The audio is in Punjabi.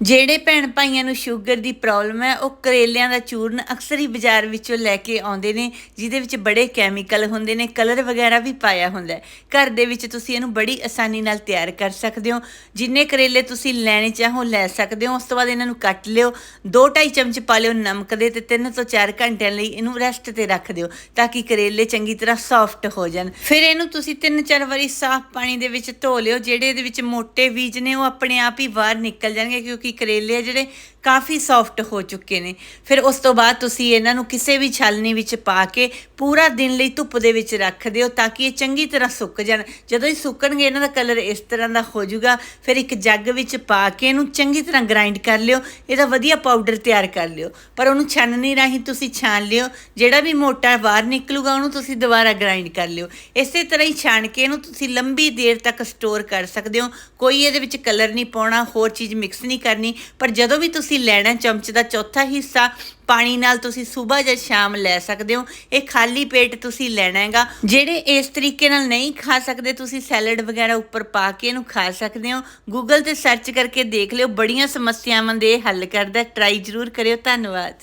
ਜਿਹੜੇ ਭੈਣ ਭਾਈਆਂ ਨੂੰ ਸ਼ੂਗਰ ਦੀ ਪ੍ਰੋਬਲਮ ਹੈ, ਉਹ ਕਰੇਲਿਆਂ ਦਾ ਚੂਰਨ ਅਕਸਰ ਹੀ ਬਾਜ਼ਾਰ ਵਿੱਚੋਂ ਲੈ ਕੇ ਆਉਂਦੇ ਨੇ, ਜਿਹਦੇ ਵਿੱਚ ਬੜੇ ਕੈਮੀਕਲ ਹੁੰਦੇ ਨੇ ਕਲਰ ਵਗੈਰਾ ਵੀ ਪਾਇਆ ਹੁੰਦਾ ਹੈ। ਘਰ ਦੇ ਵਿੱਚ ਤੁਸੀਂ ਇਹਨੂੰ ਬੜੀ ਆਸਾਨੀ ਨਾਲ ਤਿਆਰ ਕਰ ਸਕਦੇ ਹੋ। ਜਿੰਨੇ ਕਰੇਲੇ ਤੁਸੀਂ ਲੈਣੇ ਚਾਹੋ, ਲੈ ਸਕਦੇ ਹੋ। ਉਸ ਤੋਂ ਬਾਅਦ ਇਹਨਾਂ ਨੂੰ ਕੱਟ ਲਿਓ 2-2.5 ਚਮਚ ਪਾ ਲਿਓ ਨਮਕ ਦੇ ਤੇ 3 ਤੋਂ 4 ਘੰਟਿਆਂ ਲਈ ਇਹਨੂੰ ਰੈਸਟ ਤੇ ਰੱਖ ਦਿਓ, ਤਾਂ ਕਿ ਕਰੇਲੇ ਚੰਗੀ ਤਰ੍ਹਾਂ ਸੌਫਟ ਹੋ ਜਾਣ। ਫਿਰ ਇਹਨੂੰ ਤੁਸੀਂ 3-4 ਵਾਰੀ ਸਾਫ਼ ਪਾਣੀ ਦੇ ਵਿੱਚ ਧੋ ਲਿਓ, ਜਿਹੜੇ ਇਹਦੇ ਵਿੱਚ ਮੋٹے ਬੀਜ ਨੇ, ਉਹ ਆਪਣੇ ਆਪ ਹੀ ਬਾਹਰ ਨਿਕਲ ਜਾਣਗੇ, ਕਿਉਂਕਿ ਕਰੇਲੇ ਆ ਜਿਹੜੇ ਕਾਫੀ ਸੌਫਟ ਹੋ ਚੁੱਕੇ ਨੇ। ਫਿਰ ਉਸ ਤੋਂ ਬਾਅਦ ਤੁਸੀਂ ਇਹਨਾਂ ਨੂੰ ਕਿਸੇ ਵੀ ਛਾਲਣੀ ਵਿੱਚ ਪਾ ਕੇ ਪੂਰਾ ਦਿਨ ਲਈ ਧੁੱਪ ਦੇ ਵਿੱਚ ਰੱਖ ਦਿਓ ਤਾਂ ਕਿ ਇਹ ਚੰਗੀ ਤਰ੍ਹਾਂ ਸੁੱਕ ਜਾਣ। ਜਦੋਂ ਇਹ ਸੁੱਕਣਗੇ, ਇਹਨਾਂ ਦਾ ਕਲਰ ਇਸ ਤਰ੍ਹਾਂ ਦਾ ਹੋ ਜਾਊਗਾ। ਫਿਰ ਇੱਕ ਜੱਗ ਵਿੱਚ ਪਾ ਕੇ ਇਹਨੂੰ ਚੰਗੀ ਤਰ੍ਹਾਂ ਗ੍ਰਾਈਂਡ ਕਰ ਲਿਓ। ਇਹਦਾ ਵਧੀਆ ਪਾਊਡਰ ਤਿਆਰ ਕਰ ਲਿਓ। ਪਰ ਉਹਨੂੰ ਛਾਨਣੀ ਰਾਹੀਂ ਤੁਸੀਂ ਛਾਣ ਲਿਓ। ਜਿਹੜਾ ਵੀ ਮੋਟਾ ਬਾਹਰ ਨਿਕਲੂਗਾ, ਉਹਨੂੰ ਤੁਸੀਂ ਦੁਬਾਰਾ ਗ੍ਰਾਈਂਡ ਕਰ ਲਿਓ। ਇਸੇ ਤਰ੍ਹਾਂ ਹੀ ਛਾਣ ਕੇ ਇਹਨੂੰ ਤੁਸੀਂ ਲੰਬੀ ਦੇਰ ਤੱਕ ਸਟੋਰ ਕਰ ਸਕਦੇ ਹੋ। ਕੋਈ ਇਹਦੇ ਵਿੱਚ ਕਲਰ ਨਹੀਂ ਪਾਉਣਾ, ਹੋਰ ਚੀਜ਼ ਮਿਕਸ ਨਹੀਂ ਕਰਨੀ। ਪਰ ਜਦੋਂ ਵੀ ਤੁਸੀਂ ਤੁਸੀਂ ਲੈਣਾ ਚਮਚ ਦਾ ਚੌਥਾ ਹਿੱਸਾ, ਪਾਣੀ ਨਾਲ ਤੁਸੀਂ ਸਵੇਰ ਜਾਂ ਸ਼ਾਮ ਲੈ ਸਕਦੇ ਹੋ। ਇਹ ਖਾਲੀ ਪੇਟ ਤੁਸੀਂ ਲੈਣਾ ਹੈਗਾ। ਜਿਹੜੇ ਇਸ ਤਰੀਕੇ ਨਾਲ ਨਹੀਂ ਖਾ ਸਕਦੇ, ਤੁਸੀਂ ਸੈਲਡ ਵਗੈਰਾ ਉੱਪਰ ਪਾ ਕੇ ਇਹਨੂੰ ਖਾ ਸਕਦੇ ਹੋ। ਗੂਗਲ ਤੇ ਸਰਚ ਕਰਕੇ ਦੇਖ ਲਿਓ। ਬੜੀਆਂ ਸਮੱਸਿਆਵਾਂ ਦੇ ਇਹ ਹੱਲ ਕਰਦਾ ਟਰਾਈ ਜ਼ਰੂਰ ਕਰਿਓ। ਧੰਨਵਾਦ।